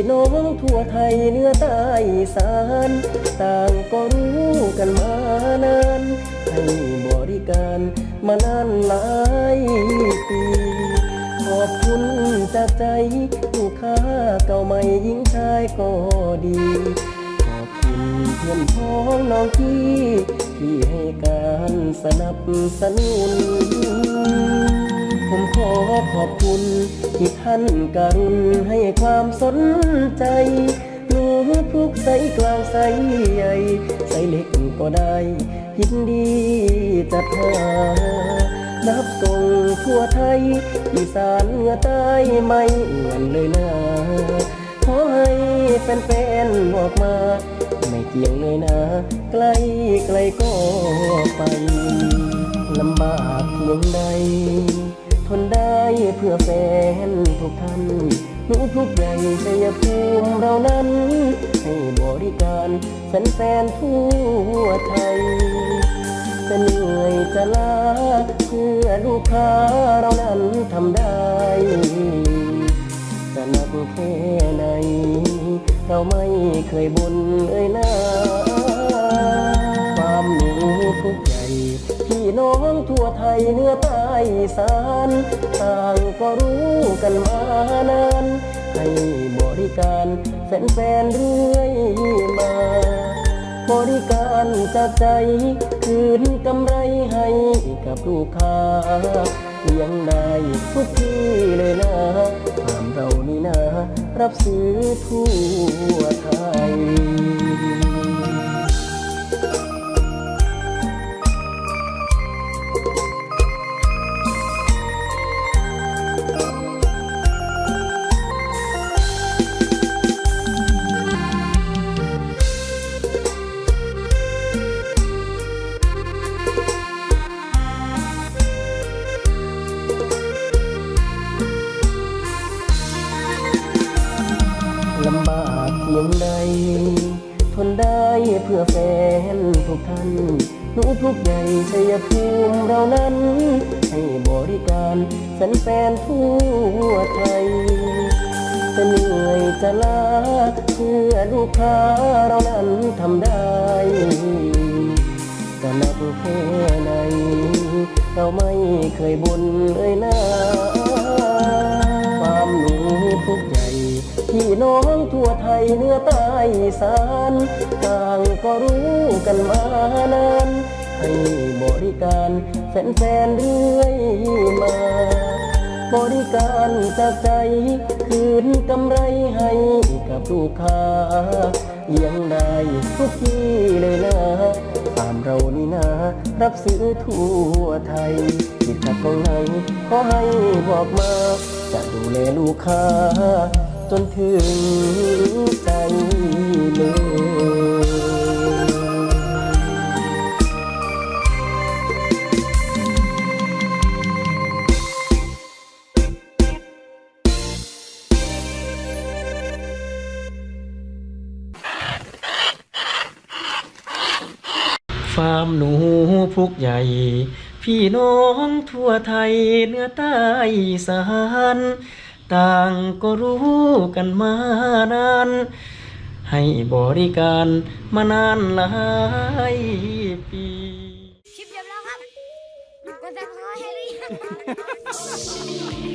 พี่น้องทั่วไทยเนื้อใต้สานต่างก็รู้กันมานานให้บริการมานานหลายปีขอบคุณจากใจลูกค้าเก่าใหม่หญิงชายก็ดีขอบคุณเพื่อนพ้องน้องที่ที่ให้การสนับสนุน ผมขอขอบคุณที่ท่านกรุณให้ความสนใจหนูทุกใสกลางใสใหญ่ใสเล็กก็ได้ยินดีจัดหานับส่งทั่วไทยอีสานเหนือใต้ไม่เหมือนเลยนะขอให้แฟนๆบอกมา ไม่เกี่ยงเลยนะ ไกลไกลก็ไปลำบากเพียงใด ทนได้เพื่อแฟนทุกท่านหนูทุกใหญ่ชัยภูมิเรานั้น ให้บริการแฟนๆทั่วไทยจะเหนื่อยจะลาเพื่อลูกค้าเรานั้นทำได้จะหนักแค่ไหนเราไม่เคยบ่นเอ่ยนะความหนูทุก พี่น้องทั่วไทยเนื้อใต้อีสานต่างก็รู้กันมานานให้บริการแฟนๆเรื่อยมา บริการจากใจ คืนกำไรให้กับลูกค้ายังได้ทุกที่เลยนะความเรานี่นะ รับซื้อทั่วไทย ลำบากเพียงใด ทนได้เพื่อแฟนทุกท่านหนูทุกใหญ่ชัยภูมิเรานั้น ให้บริการแฟนๆทั่วไทยจะเหนื่อยจะลาเพื่อลูกค้าเรานั้นทำได้จะนักแค่ไหนเราไม่เคยบ่นเลยนะ พี่น้องทั่วไทยเนื้อใต้อีสานต่างก็รู้กันมานานให้บริการแฟนๆเรื่อยมา บริการจากใจ คืนกำไรให้กับลูกค้ายังได้ทุกที่เลยนะตามเรานี่นะรับซื้อทั่วไทยติดขัดตรงไหนขอให้บอกมา จะดูแลลูกค้า จนถึงใจเลยฟาร์มหนูพุกใหญ่ พี่น้องทั่วไทยเนื้อใต้สาน ต่างก็รู้กันมานาน ให้บริการมานานหลายปีชิปจบแล้วครับกดซับสไครต์ให้หรือยัง